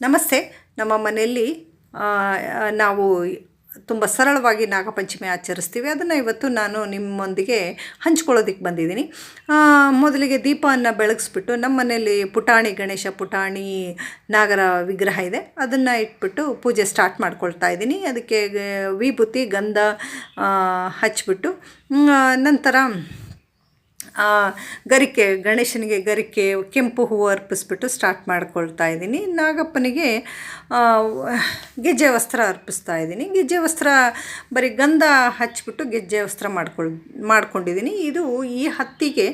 ನಮಸ್ತೆ. ನಮ್ಮ ಮನೆಯಲ್ಲಿ ನಾವು ತುಂಬ ಸರಳವಾಗಿ ನಾಗಪಂಚಮಿ ಆಚರಿಸ್ತೀವಿ. ಅದನ್ನು ಇವತ್ತು ನಾನು ನಿಮ್ಮೊಂದಿಗೆ ಹಂಚ್ಕೊಳ್ಳೋದಕ್ಕೆ ಬಂದಿದ್ದೀನಿ. ಮೊದಲಿಗೆ ದೀಪವನ್ನು ಬೆಳಗಿಸ್ಬಿಟ್ಟು ನಮ್ಮ ಮನೆಯಲ್ಲಿ ಪುಟಾಣಿ, ಗಣೇಶ ಪುಟಾಣಿ, ನಾಗರ ವಿಗ್ರಹ ಇದೆ. ಅದನ್ನು ಇಟ್ಬಿಟ್ಟು ಪೂಜೆ ಸ್ಟಾರ್ಟ್ ಮಾಡ್ಕೊಳ್ತಾ ಇದ್ದೀನಿ. ಅದಕ್ಕೆ ವಿಭೂತಿ, ಗಂಧ ಹಚ್ಚಿಬಿಟ್ಟು ನಂತರ ಗರಿಕೆ, ಗಣೇಶನಿಗೆ ಗರಿಕೆ, ಕೆಂಪು ಹೂವು ಅರ್ಪಿಸ್ಬಿಟ್ಟು ಸ್ಟಾರ್ಟ್ ಮಾಡ್ಕೊಳ್ತಾ ಇದ್ದೀನಿ. ನಾಗಪ್ಪನಿಗೆ ಗೆಜ್ಜೆ ವಸ್ತ್ರ ಅರ್ಪಿಸ್ತಾ ಇದ್ದೀನಿ. ಗೆಜ್ಜೆ ವಸ್ತ್ರ ಬರೀ ಗಂಧ ಹಚ್ಚಿಬಿಟ್ಟು ಗೆಜ್ಜೆ ವಸ್ತ್ರ ಮಾಡ್ಕೊಳ್, ಮಾಡ್ಕೊಂಡಿದ್ದೀನಿ. ಇದು ಈ ಹತ್ತಿಗೆ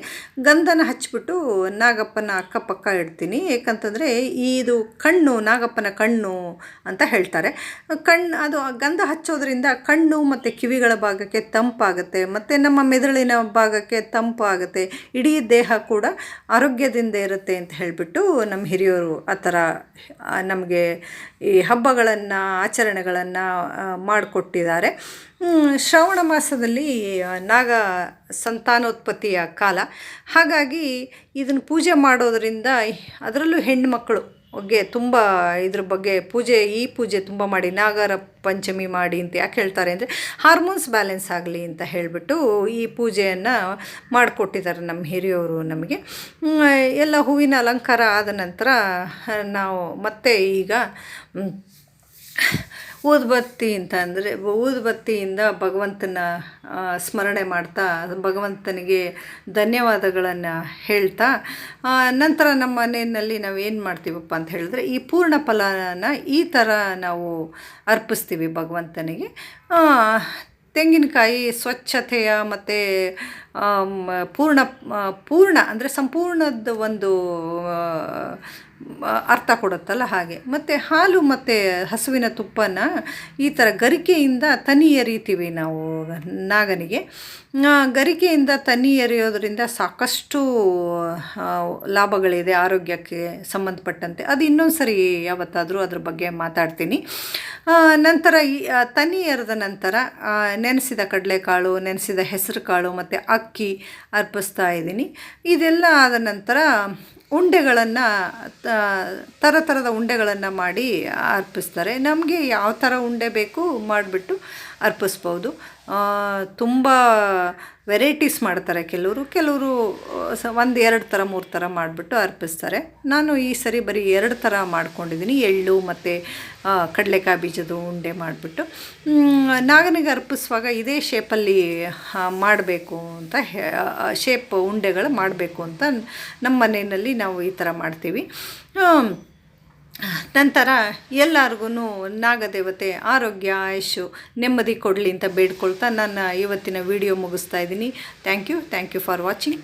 ಗಂಧನ ಹಚ್ಚಿಬಿಟ್ಟು ನಾಗಪ್ಪನ ಅಕ್ಕಪಕ್ಕ ಇಡ್ತೀನಿ. ಏಕಂತಂದರೆ ಇದು ಕಣ್ಣು, ನಾಗಪ್ಪನ ಕಣ್ಣು ಅಂತ ಹೇಳ್ತಾರೆ. ಕಣ್ಣು ಅದು ಗಂಧ ಹಚ್ಚೋದ್ರಿಂದ ಕಣ್ಣು ಮತ್ತು ಕಿವಿಗಳ ಭಾಗಕ್ಕೆ ತಂಪಾಗುತ್ತೆ, ಮತ್ತು ನಮ್ಮ ಮೆದುಳಿನ ಭಾಗಕ್ಕೆ ತಂಪಾಗುತ್ತೆ. ಇಡೀ ದೇಹ ಕೂಡ ಆರೋಗ್ಯದಿಂದ ಇರುತ್ತೆ ಅಂತ ಹೇಳಿಬಿಟ್ಟು ನಮ್ಮ ಹಿರಿಯರು ಆ ಥರ ನಮಗೆ ಈ ಹಬ್ಬಗಳನ್ನು, ಆಚರಣೆಗಳನ್ನು ಮಾಡಿಕೊಟ್ಟಿದ್ದಾರೆ. ಶ್ರಾವಣ ಮಾಸದಲ್ಲಿ ನಾಗ ಸಂತಾನೋತ್ಪತ್ತಿಯ ಕಾಲ. ಹಾಗಾಗಿ ಇದನ್ನು ಪೂಜೆ ಮಾಡೋದರಿಂದ ಅದರಲ್ಲೂ ಹೆಣ್ಣುಮಕ್ಕಳು ಬಗ್ಗೆ ತುಂಬ ಇದ್ರ ಬಗ್ಗೆ ಪೂಜೆ, ಈ ಪೂಜೆ ತುಂಬ ಮಾಡಿ, ನಾಗರ ಪಂಚಮಿ ಮಾಡಿ ಅಂತ ಯಾಕೆ ಹೇಳ್ತಾರೆ ಅಂದರೆ ಹಾರ್ಮೋನ್ಸ್ ಬ್ಯಾಲೆನ್ಸ್ ಆಗಲಿ ಅಂತ ಹೇಳಿಬಿಟ್ಟು ಈ ಪೂಜೆಯನ್ನು ಮಾಡಿಕೊಟ್ಟಿದ್ದಾರೆ ನಮ್ಮ ಹಿರಿಯವರು ನಮಗೆ. ಎಲ್ಲ ಹೂವಿನ ಅಲಂಕಾರ ಆದ ನಂತರ ನಾವು ಮತ್ತೆ ಈಗ ಊದುಬತ್ತಿ ಅಂತ ಅಂದರೆ ಊದುಬತ್ತಿಯಿಂದ ಭಗವಂತನ ಸ್ಮರಣೆ ಮಾಡ್ತಾ, ಭಗವಂತನಿಗೆ ಧನ್ಯವಾದಗಳನ್ನು ಹೇಳ್ತಾ ನಂತರ ನಮ್ಮ ಮನೆಯಲ್ಲಿ ನಾವು ಏನು ಮಾಡ್ತೀವಪ್ಪ ಅಂತ ಹೇಳಿದ್ರೆ, ಈ ಪೂರ್ಣ ಫಲನ ಈ ಥರ ನಾವು ಅರ್ಪಿಸ್ತೀವಿ ಭಗವಂತನಿಗೆ. ತೆಂಗಿನಕಾಯಿ ಸ್ವಚ್ಛತೆಯ ಮತ್ತು ಪೂರ್ಣ ಪೂರ್ಣ ಅಂದರೆ ಸಂಪೂರ್ಣದ ಒಂದು ಅರ್ಥ ಕೊಡುತ್ತಲ್ಲ ಹಾಗೆ. ಮತ್ತು ಹಾಲು ಮತ್ತು ಹಸುವಿನ ತುಪ್ಪನ ಈ ಥರ ಗರಿಕೆಯಿಂದ ತನಿ ಎರಿತೀವಿ ನಾವು ನಾಗನಿಗೆ. ಗರಿಕೆಯಿಂದ ತನಿ ಎರೆಯೋದ್ರಿಂದ ಸಾಕಷ್ಟು ಲಾಭಗಳಿದೆ, ಆರೋಗ್ಯಕ್ಕೆ ಸಂಬಂಧಪಟ್ಟಂತೆ. ಅದು ಇನ್ನೊಂದು ಸರಿ ಯಾವತ್ತಾದರೂ ಅದ್ರ ಬಗ್ಗೆ ಮಾತಾಡ್ತೀನಿ. ನಂತರ ಈ ತನಿ ಎರೆದ ನಂತರ ನೆನೆಸಿದ ಕಡಲೆಕಾಳು, ನೆನೆಸಿದ ಹೆಸರು ಕಾಳು ಮತ್ತು ಅಕ್ಕಿ ಅರ್ಪಿಸ್ತಾ ಇದ್ದೀನಿ. ಇದೆಲ್ಲ ಆದ ನಂತರ ಉಂಡೆಗಳನ್ನು ಥರ ಥರದ ಉಂಡೆಗಳನ್ನು ಮಾಡಿ ಅರ್ಪಿಸ್ತಾರೆ. ನಮಗೆ ಯಾವ ಥರ ಉಂಡೆ ಬೇಕು ಮಾಡಿಬಿಟ್ಟು ಅರ್ಪಿಸ್ಬೋದು. ತುಂಬ ವೆರೈಟೀಸ್ ಮಾಡ್ತಾರೆ ಕೆಲವರು. ಕೆಲವರು ಸ, ಒಂದು ಎರಡು ಥರ ಮೂರು ಥರ ಮಾಡಿಬಿಟ್ಟು ಅರ್ಪಿಸ್ತಾರೆ. ನಾನು ಈ ಸರಿ ಬರೀ ಎರಡು ಥರ ಮಾಡ್ಕೊಂಡಿದ್ದೀನಿ ಎಳ್ಳು ಮತ್ತು ಕಡಲೆಕಾಯಿ ಬೀಜದ ಉಂಡೆ ಮಾಡಿಬಿಟ್ಟು. ನಾಗನಿಗೆ ಅರ್ಪಿಸುವಾಗ ಇದೇ ಶೇಪಲ್ಲಿ ಮಾಡಬೇಕು ಅಂತ ಶೇಪ್ ಉಂಡೆಗಳು ಮಾಡಬೇಕು ಅಂತ ನಮ್ಮ ಮನೆಯಲ್ಲಿ ನಾವು ಈ ಥರ ಮಾಡ್ತೀವಿ. ನಂತರ ಎಲ್ಲರಿಗೂ ನಾಗದೇವತೆ, ಆರೋಗ್ಯ ಆಯುಷು ನೆಮ್ಮದಿ ಕೊಡಲಿ ಅಂತ ಬೇಡ್ಕೊಳ್ತಾ ನನ್ನ ಇವತ್ತಿನ ವಿಡಿಯೋ ಮುಗಿಸ್ತಾ ಇದ್ದೀನಿ. Thank you thank you for watching